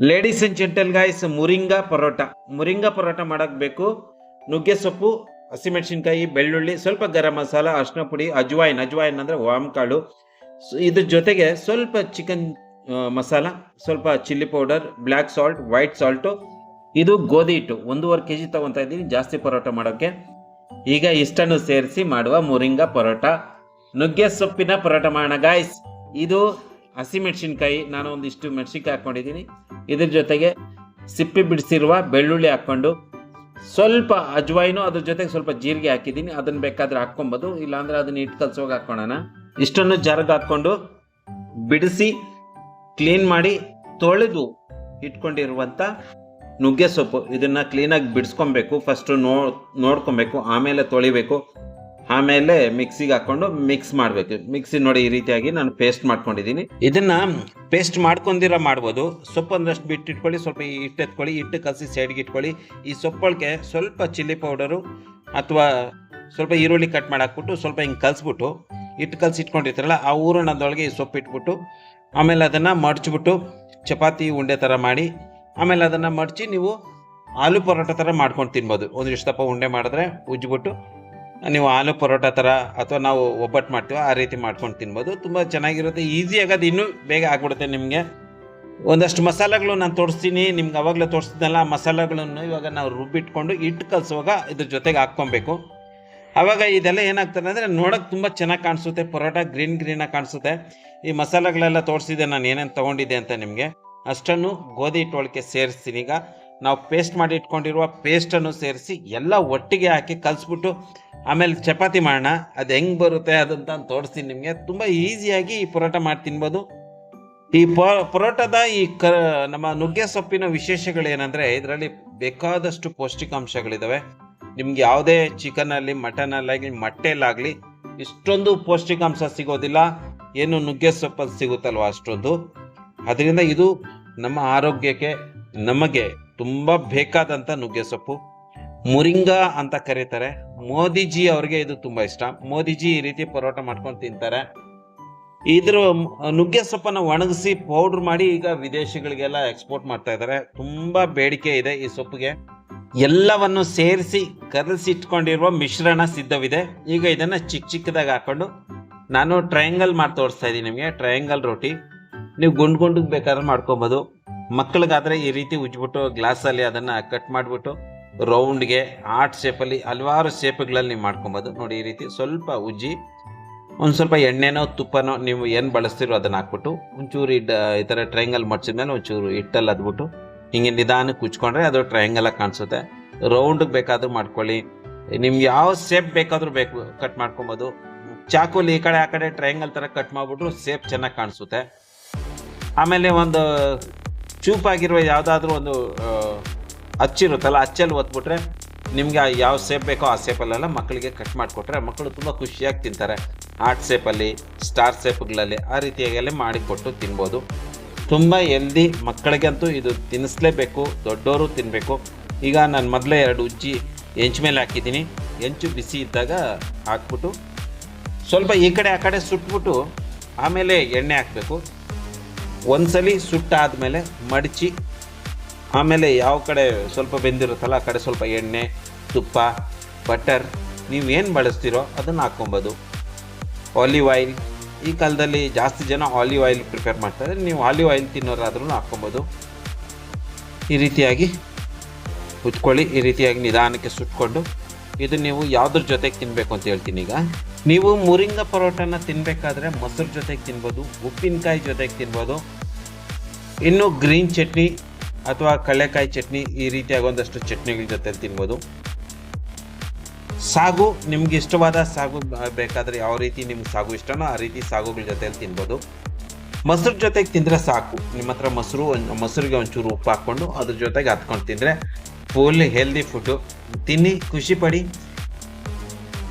Ladies and gentle guys moringa parotta. Moringa parotta ಮಾಡಕ್ ಬೇಕು. ನುಗ್ಗೆ ಸೊಪ್ಪು ಹಸಿಮೆಣಸಿನ್ಕಾಯಿ ಬೆಳ್ಳುಳ್ಳಿ, ಸ್ವಲ್ಪ ಗರಂ ಮಸಾಲ ಅರ್ಶಿನ ಪುಡಿ, ಅಜ್ವಾಯಿನ್. ಅಜ್ವಾಯಿನ್ ಅಂದ್ರೆ ವಾಮ್ ಕಾಳು ಇದ್ರ ಜೊತೆಗೆ ಸ್ವಲ್ಪ ಚಿಕನ್ ಮಸಾಲ, ಸ್ವಲ್ಪ chilli powder, black salt, white salt, ಇದು ಗೋಧಿ ಹಿಟ್ಟು. ಒಂದೂವರೆ ಕೆ ಜಿ ತೊಗೊತಾ ಇದ್ದೀನಿ ಜಾಸ್ತಿ ಪರೋಟ ಮಾಡೋಕ್ಕೆ. ಈಗ ಇಷ್ಟನ್ನು ಸೇರಿಸಿ ಮಾಡುವ ಮುರಿಂಗಾ ಪರೋಟ. ನುಗ್ಗೆ ಸೊಪ್ಪಿನ ಪರೋಟ ಮಾಡೋಣ ಗಾಯ್ಸ್ ಇದು ಹಸಿಮೆಣಸಿನ್ಕಾಯಿ ನಾನು ಒಂದಿಷ್ಟು ಮೆಣಸಿನ್ಕಾಯಿ ಹಾಕ್ಕೊಂಡಿದ್ದೀನಿ. ಇದ್ರ ಜೊತೆಗೆ ಸಿಪ್ಪೆ ಬಿಡಿಸಿರುವ ಬೆಳ್ಳುಳ್ಳಿ ಹಾಕ್ಕೊಂಡು ಸ್ವಲ್ಪ ಅಜ್ವಾಯಿನು ಅದ್ರ ಜೊತೆಗೆ ಸ್ವಲ್ಪ ಜೀರಿಗೆ ಹಾಕಿದ್ದೀನಿ. ಅದನ್ನ ಬೇಕಾದ್ರೆ ಹಾಕ್ಕೊಬೋದು. ಇಲ್ಲಾಂದ್ರೆ ಅದನ್ನ ಹಿಟ್ಟು ಕಲ್ಸೋಗಿ ಹಾಕ್ಕೊಳ್ಳೋಣ ಇಷ್ಟನ್ನು ಜಾರ್ಗೆ ಹಾಕ್ಕೊಂಡು ಬಿಡಿಸಿ ಕ್ಲೀನ್ ಮಾಡಿ ತೊಳೆದು ಇಟ್ಕೊಂಡಿರುವಂಥ ನುಗ್ಗೆ ಸೊಪ್ಪು. ಇದನ್ನು ಕ್ಲೀನಾಗಿ ಬಿಡಿಸ್ಕೊಬೇಕು. ಫಸ್ಟು ನೋ, ನೋಡ್ಕೊಬೇಕು. ಆಮೇಲೆ ತೊಳಿಬೇಕು. ಆಮೇಲೆ ಮಿಕ್ಸಿಗೆ ಹಾಕೊಂಡು ಮಿಕ್ಸ್ ಮಾಡಬೇಕು. ಮಿಕ್ಸಿ ನೋಡಿ ಈ ರೀತಿಯಾಗಿ ನಾನು ಪೇಸ್ಟ್ ಮಾಡ್ಕೊಂಡಿದ್ದೀನಿ. ಇದನ್ನ ಪೇಸ್ಟ್ ಮಾಡ್ಕೊಂಡಿರ ಮಾಡ್ಬೋದು. ಸೊಪ್ಪು ಒಂದಷ್ಟು ಬಿಟ್ಟು ಇಟ್ಕೊಳ್ಳಿ ಸ್ವಲ್ಪ ಹಿಟ್ಟು ಎತ್ಕೊಳ್ಳಿ, ಹಿಟ್ಟು ಕಲಸಿ ಸೈಡ್ಗೆ ಇಟ್ಕೊಳ್ಳಿ. ಈ ಸೊಪ್ಪೊಳಗೆ ಸ್ವಲ್ಪ ಚಿಲ್ಲಿ ಪೌಡರು ಅಥವಾ ಸ್ವಲ್ಪ ಈರುಳ್ಳಿ ಕಟ್ ಮಾಡಾಕ್ಬಿಟ್ಟು ಸ್ವಲ್ಪ ಹಿಂಗೆ ಕಲಿಸ್ಬಿಟ್ಟು, ಹಿಟ್ಟು ಕಲಸಿ ಇಟ್ಕೊಂಡಿರ್ತಾರಲ್ಲ, ಆ ಊರಣದೊಳಗೆ ಈ ಸೊಪ್ಪು ಇಟ್ಬಿಟ್ಟು, ಆಮೇಲೆ ಅದನ್ನು ಮಡ್ಚಿಬಿಟ್ಟು ಚಪಾತಿ ಉಂಡೆ ಥರ ಮಾಡಿ, ಆಮೇಲೆ ಅದನ್ನು ಮಡಚಿ ನೀವು ಆಲೂ ಪರೋಟ ಥರ ಮಾಡ್ಕೊಂಡು ತಿನ್ಬೋದು. ಒಂದಿಷ್ಟು ದಪ್ಪ ಉಂಡೆ ಮಾಡಿದ್ರೆ ಉಜ್ಜಿಬಿಟ್ಟು ನೀವು ಆಲೂ ಪರೋಟ ಥರ ಅಥವಾ ನಾವು ಒಬ್ಬಟ್ಟು ಮಾಡ್ತೀವೋ ಆ ರೀತಿ ಮಾಡ್ಕೊಂಡು ತಿನ್ಬೋದು. ತುಂಬ ಚೆನ್ನಾಗಿರುತ್ತೆ ಈಸಿ ಆಗೋದು ಇನ್ನೂ ಬೇಗ ಆಗ್ಬಿಡುತ್ತೆ ನಿಮಗೆ. ಒಂದಷ್ಟು ಮಸಾಲೆಗಳು ನಾನು ತೋರಿಸ್ತೀನಿ, ನಿಮ್ಗೆ ಅವಾಗಲೇ ತೋರಿಸ್ತಿದ್ದಲ್ಲ ಮಸಾಲೆಗಳನ್ನು ಇವಾಗ ನಾವು ರುಬ್ಬಿಟ್ಕೊಂಡು ಹಿಟ್ಟು ಕಲಿಸುವಾಗ ಇದ್ರ ಜೊತೆಗೆ ಹಾಕ್ಕೊಬೇಕು. ಆವಾಗ ಇದೆಲ್ಲ ಏನಾಗ್ತದೆ ಅಂದರೆ ನೋಡೋಕೆ ತುಂಬ ಚೆನ್ನಾಗಿ ಕಾಣಿಸುತ್ತೆ, ಪರೋಟ ಗ್ರೀನ್ ಗ್ರೀನಾಗಿ ಕಾಣಿಸುತ್ತೆ. ಈ ಮಸಾಲೆಗಳೆಲ್ಲ ತೋರಿಸಿದೆ ನಾನು, ಏನೇನು ತೊಗೊಂಡಿದ್ದೆ ಅಂತ ನಿಮಗೆ. ಅಷ್ಟನ್ನು ಗೋಧಿ ಹಿಟ್ಟು ಒಳಗೆ ಸೇರಿಸ್ತೀನಿ. ಈಗ ನಾವು ಪೇಸ್ಟ್ ಮಾಡಿ ಇಟ್ಕೊಂಡಿರುವ ಪೇಸ್ಟನ್ನು ಸೇರಿಸಿ ಎಲ್ಲ ಒಟ್ಟಿಗೆ ಹಾಕಿ ಕಲಿಸ್ಬಿಟ್ಟು ಆಮೇಲೆ ಚಪಾತಿ ಮಾಡೋಣ. ಅದು ಹೆಂಗೆ ಬರುತ್ತೆ ಅದಂತ ತೋರಿಸ್ತೀನಿ ನಿಮಗೆ. ತುಂಬ ಈಸಿಯಾಗಿ ಈ ಪರೋಟ ಮಾಡಿ ತಿನ್ಬೋದು. ಈ ಪರೋಟದ ಈ ಕ, ನಮ್ಮ ನುಗ್ಗೆ ಸೊಪ್ಪಿನ ವಿಶೇಷಗಳೇನೆಂದರೆ ಇದರಲ್ಲಿ ಬೇಕಾದಷ್ಟು ಪೌಷ್ಟಿಕಾಂಶಗಳಿದ್ದಾವೆ ನಿಮ್ಗೆ ಯಾವುದೇ ಚಿಕನಲ್ಲಿ, ಮಟನಲ್ಲಾಗಲಿ, ಮೊಟ್ಟೆಲ್ಲಾಗಲಿ ಇಷ್ಟೊಂದು ಪೌಷ್ಟಿಕಾಂಶ ಸಿಗೋದಿಲ್ಲ. ಏನು ನುಗ್ಗೆ ಸೊಪ್ಪಲ್ಲಿ ಸಿಗುತ್ತಲ್ವ ಅಷ್ಟೊಂದು. ಅದರಿಂದ ಇದು ನಮ್ಮ ಆರೋಗ್ಯಕ್ಕೆ, ನಮಗೆ ತುಂಬ ಬೇಕಾದಂಥ ನುಗ್ಗೆ ಸೊಪ್ಪು. ಮುರಿಂಗಾ ಅಂತ ಕರೀತಾರೆ. ಮೋದಿಜಿ ಅವ್ರಿಗೆ ಇದು ತುಂಬಾ ಇಷ್ಟ. ಮೋದಿಜಿ ಈ ರೀತಿ ಪರೋಟ ಮಾಡ್ಕೊಂಡು ತಿಂತಾರೆ. ಇದ್ರ ನುಗ್ಗೆ ಸೊಪ್ಪನ್ನು ಒಣಗಿಸಿ ಪೌಡರ್ ಮಾಡಿ ಈಗ ವಿದೇಶಿಗಳಿಗೆಲ್ಲ ಎಕ್ಸ್ಪೋರ್ಟ್ ಮಾಡ್ತಾ ಇದ್ದಾರೆ ತುಂಬಾ ಬೇಡಿಕೆ ಇದೆ ಈ ಸೊಪ್ಪಿಗೆ. ಎಲ್ಲವನ್ನು ಸೇರಿಸಿ ಕಲಸಿ ಇಟ್ಕೊಂಡಿರುವ ಮಿಶ್ರಣ ಸಿದ್ಧವಿದೆ. ಈಗ ಇದನ್ನ ಚಿಕ್ಕ ಚಿಕ್ಕದಾಗಿ ಹಾಕೊಂಡು ನಾನು ಟ್ರಯಾಂಗಲ್ ಮಾಡಿ ತೋರಿಸ್ತಾ ಇದ್ದೀನಿ ನಿಮಗೆ. ಟ್ರಯಾಂಗಲ್ ರೊಟ್ಟಿ ನೀವು ಗುಂಡು ಗುಂಡಿಗೆ ಬೇಕಾದ್ರೆ ಮಾಡ್ಕೊಬೋದು. ಮಕ್ಕಳಿಗಾದ್ರೆ ಈ ರೀತಿ ಉಜ್ಬಿಟ್ಟು ಗ್ಲಾಸಲ್ಲಿ ಅದನ್ನು ಕಟ್ ಮಾಡಿಬಿಟ್ಟು ರೌಂಡ್ಗೆ ಆರ್ಟ್ ಶೇಪಲ್ಲಿ, ಹಲವಾರು ಶೇಪ್ಗಳಲ್ಲಿ ನೀವು ಮಾಡ್ಕೊಬೋದು. ನೋಡಿ, ಈ ರೀತಿ ಸ್ವಲ್ಪ ಉಜ್ಜಿ, ಒಂದು ಸ್ವಲ್ಪ ಎಣ್ಣೆನೋ, ತುಪ್ಪನೋ ನೀವು ಏನು ಬಳಸ್ತಿರೋ ಅದನ್ನ ಹಾಕ್ಬಿಟ್ಟು, ಒಂಚೂರು ಇಡ್, ಈ ಥರ ಟ್ರಯಾಂಗಲ್ ಮಡ್ಸಿದ್ಮೇಲೆ ಒಂಚೂರು ಹಿಟ್ಟಲ್ಲಿ ಅದ್ಬಿಟ್ಟು, ಹಿಂಗೆ ನಿಧಾನಕ್ಕೆ ಉಚ್ಕೊಂಡ್ರೆ ಅದು ಟ್ರಯಾಂಗಲ್ ಆಗಿ ಕಾಣಿಸುತ್ತೆ. ರೌಂಡಿಗೆ ಬೇಕಾದರೂ ಮಾಡ್ಕೊಳ್ಳಿ. ನಿಮ್ಗೆ ಯಾವ ಸೇಪ್ ಬೇಕಾದರೂ ಬೇಕು ಕಟ್ ಮಾಡ್ಕೊಬೋದು. ಚಾಕುಲಿ ಈ ಕಡೆ, ಆ ಕಡೆ ಟ್ರಯಾಂಗಲ್ ಥರ ಕಟ್ ಮಾಡಿಬಿಟ್ರು ಸೇಪ್ ಚೆನ್ನಾಗಿ ಕಾಣಿಸುತ್ತೆ. ಆಮೇಲೆ ಒಂದು ಚೂಪಾಗಿರುವ ಯಾವುದಾದ್ರೂ ಒಂದು ಅಚ್ಚಿರುತ್ತಲ್ಲ ಅಚ್ಚಲ್ಲಿ ಒತ್ಬಿಟ್ರೆ ನಿಮಗೆ ಯಾವ ಸೇಪ್ ಬೇಕೋ ಆ ಸೇಪಲ್ಲೆಲ್ಲ ಮಕ್ಕಳಿಗೆ ಕಟ್ ಮಾಡಿಕೊಟ್ರೆ ಮಕ್ಕಳು ತುಂಬ ಖುಷಿಯಾಗಿ ತಿಂತಾರೆ. ಆರ್ಟ್ ಸೇಪಲ್ಲಿ ಸ್ಟಾರ್ ಸೇಪ್ಗಳಲ್ಲಿ ಆ ರೀತಿಯಾಗೆಲ್ಲ ಮಾಡಿಕೊಟ್ಟು ತಿನ್ಬೋದು. ತುಂಬ ಹೆಲ್ದಿ ಮಕ್ಕಳಿಗಂತೂ ಇದು ತಿನ್ನಿಸ್ಲೇಬೇಕು ದೊಡ್ಡವರು ತಿನ್ನಬೇಕು ಈಗ ನಾನು ಮೊದಲೇ ಎರಡು ಉಜ್ಜಿ ಹೆಂಚು ಮೇಲೆ ಹಾಕಿದ್ದೀನಿ. ಹೆಂಚು ಬಿಸಿ ಇದ್ದಾಗ ಹಾಕ್ಬಿಟ್ಟು ಸ್ವಲ್ಪ ಈ ಕಡೆ ಆ ಕಡೆ ಸುಟ್ಬಿಟ್ಟು ಆಮೇಲೆ ಎಣ್ಣೆ ಹಾಕಬೇಕು. ಒಂದ್ಸಲಿ ಸುಟ್ಟಾದಮೇಲೆ ಮಡಚಿ ಆಮೇಲೆ ಯಾವ ಕಡೆ ಸ್ವಲ್ಪ ಬೆಂದಿರುತ್ತಲ್ಲ, ಆ ಕಡೆ ಸ್ವಲ್ಪ ಎಣ್ಣೆ, ತುಪ್ಪ, ಬಟರ್ ನೀವೇನು ಬಳಸ್ತೀರೋ ಅದನ್ನು ಹಾಕ್ಕೊಬೋದು. ಆಲಿವ್ ಆಯಿಲ್ ಈ ಕಾಲದಲ್ಲಿ ಜಾಸ್ತಿ ಜನ ಆಲಿವ್ ಆಯಿಲ್ ಪ್ರಿಪೇರ್ ಮಾಡ್ತಾರೆ ನೀವು ಆಲಿವ್ ಆಯಿಲ್ ತಿನ್ನೋರಾದ್ರೂ ಹಾಕ್ಕೊಬೋದು. ಈ ರೀತಿಯಾಗಿ ಉತ್ಕೊಳ್ಳಿ ಈ ರೀತಿಯಾಗಿ ನಿಧಾನಕ್ಕೆ ಸುಟ್ಕೊಂಡು ಇದು ನೀವು ಯಾವುದ್ರ ಜೊತೆಗೆ ತಿನ್ನಬೇಕು ಅಂತ ಹೇಳ್ತೀನಿ ಈಗ. ನೀವು ಮುರಿಂಗ ಪರೋಟನ ತಿನ್ನಬೇಕಾದ್ರೆ ಮೊಸರು ಜೊತೆಗೆ ತಿನ್ಬೋದು, ಉಪ್ಪಿನಕಾಯಿ ಜೊತೆಗೆ ತಿನ್ಬೋದು, ಇನ್ನು ಗ್ರೀನ್ ಚಟ್ನಿ ಅಥವಾ ಕಡಲೆಕಾಯಿ ಚಟ್ನಿ ಈ ರೀತಿಯಾಗಿ ಒಂದಷ್ಟು ಚಟ್ನಿಗಳ ಜೊತೆ ತಿನ್ಬೋದು. ಸಾಗು, ನಿಮ್ಗೆ ಇಷ್ಟವಾದ ಸಾಗು ಬೇಕಾದರೆ ಯಾವ ರೀತಿ ನಿಮ್ಗೆ ಸಾಗು ಇಷ್ಟನೋ ಆ ರೀತಿ ಸಾಗುಗಳ ಜೊತೆಯಲ್ಲಿ ತಿನ್ಬೋದು. ಮೊಸರು ಜೊತೆಗೆ ತಿಂದರೆ ಸಾಕು. ನಿಮ್ಮ ಹತ್ರ ಮೊಸರು, ಮೊಸರಿಗೆ ಒಂಚೂರು ಉಪ್ಪು ಹಾಕ್ಕೊಂಡು ಅದ್ರ ಜೊತೆಗೆ ಹತ್ಕೊಂಡು ತಿಂದರೆ ಫುಲ್ ಹೆಲ್ದಿ ಫುಡ್ಡು ತಿನ್ನಿ, ಖುಷಿ ಪಡಿ.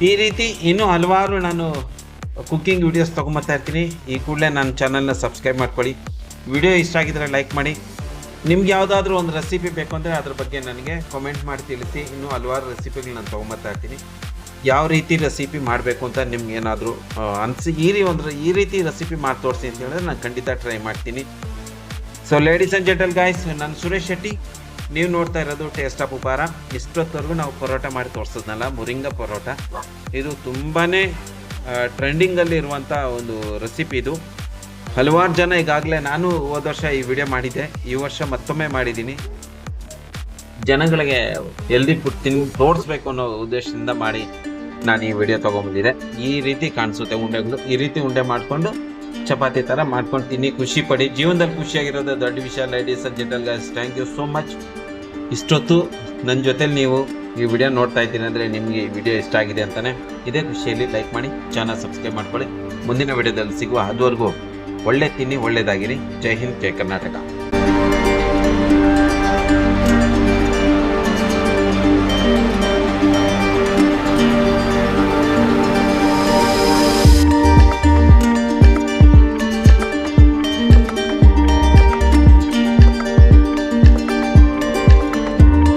ಈ ರೀತಿ ಇನ್ನೂ ಹಲವಾರು ನಾನು ಕುಕ್ಕಿಂಗ್ ವಿಡಿಯೋಸ್ ತೊಗೊಂಬರ್ತಾ ಇರ್ತೀನಿ. ಈ ಕೂಡಲೇ ನನ್ನ ಚಾನಲ್ನ ಸಬ್ಸ್ಕ್ರೈಬ್ ಮಾಡ್ಕೊಳ್ಳಿ. ವಿಡಿಯೋ ಇಷ್ಟ ಆಗಿದ್ರೆ ಲೈಕ್ ಮಾಡಿ. ನಿಮ್ಗೆ ಯಾವುದಾದ್ರೂ ಒಂದು ರೆಸಿಪಿ ಬೇಕು ಅಂದರೆ ಅದ್ರ ಬಗ್ಗೆ ನನಗೆ ಕಮೆಂಟ್ ಮಾಡಿ ತಿಳಿಸಿ. ಇನ್ನೂ ಹಲವಾರು ರೆಸಿಪಿಗಳು ನಾನು ತೊಗೊಂಬರ್ತಾ ಇರ್ತೀನಿ. ಯಾವ ರೀತಿ ರೆಸಿಪಿ ಮಾಡಬೇಕು ಅಂತ ನಿಮ್ಗೆ ಏನಾದರೂ ಅನಿಸಿ ಈ ರೀ ಒಂದು ಈ ರೀತಿ ರೆಸಿಪಿ ಮಾಡಿ ತೋರಿಸಿ ಅಂತ ಹೇಳಿದ್ರೆ ನಾನು ಖಂಡಿತ ಟ್ರೈ ಮಾಡ್ತೀನಿ. So ladies and gentle guys ನಾನು ಸುರೇಶ್ ಶೆಟ್ಟಿ. ನೀವು ನೋಡ್ತಾ ಇರೋದು ಟೇಸ್ಟ್ ಆಫ್ ಉಪಾರ ಇಷ್ಟೊತ್ತವರೆಗೂ ನಾವು ಪರೋಟ ಮಾಡಿ ತೋರಿಸೋದ್ನಲ್ಲ, ಮುರಿಂಗ ಪರೋಟ. ಇದು ತುಂಬಾ ಟ್ರೆಂಡಿಂಗಲ್ಲಿ ಇರುವಂಥ ಒಂದು ರೆಸಿಪಿ ಇದು. ಹಲವಾರು ಜನ ಈಗಾಗಲೇ ನಾನು ಹೋದ ವರ್ಷ ಈ ವಿಡಿಯೋ ಮಾಡಿದ್ದೆ. ಈ ವರ್ಷ ಮತ್ತೊಮ್ಮೆ ಮಾಡಿದ್ದೀನಿ. ಜನಗಳಿಗೆ ಹೆಲ್ದಿ ಫುಡ್ ತಿನ್ನು ತೋರಿಸ್ಬೇಕು ಅನ್ನೋ ಉದ್ದೇಶದಿಂದ ಮಾಡಿ ನಾನು ಈ ವಿಡಿಯೋ ತೊಗೊಂಬಂದಿದ್ದೆ ಈ ರೀತಿ ಕಾಣಿಸುತ್ತೆ ಉಂಡೆಗಳು. ಈ ರೀತಿ ಉಂಡೆ ಮಾಡಿಕೊಂಡು ಚಪಾತಿ ಥರ ಮಾಡ್ಕೊಂಡು ತಿನ್ನಿ, ಖುಷಿ ಪಡಿ. ಜೀವನದಲ್ಲಿ ಖುಷಿಯಾಗಿರೋದು ದೊಡ್ಡ ವಿಷಯ. Ladies and gentle guys thank you so much ಇಷ್ಟೊತ್ತು ನನ್ನ ಜೊತೆಲಿ ನೀವು ಈ ವಿಡಿಯೋ ನೋಡ್ತಾ ಇದ್ದೀನಿ ಅಂದರೆ ನಿಮಗೆ ಈ ವಿಡಿಯೋ ಇಷ್ಟ ಆಗಿದೆ ಅಂತಲೇ ಇದೇ ಖುಷಿಯಲ್ಲಿ ಲೈಕ್ ಮಾಡಿ ಚಾನಲ್ ಸಬ್ಸ್ಕ್ರೈಬ್ ಮಾಡ್ಕೊಳ್ಳಿ. ಮುಂದಿನ ವಿಡಿಯೋದಲ್ಲಿ ಸಿಗುವ ಅದುವರೆಗೂ ಒಳ್ಳೆ ತಿನ್ನಿ ಒಳ್ಳೆಯದಾಗಿರಿ ಜೈ ಹಿಂದ್ ಜೈ ಕರ್ನಾಟಕ.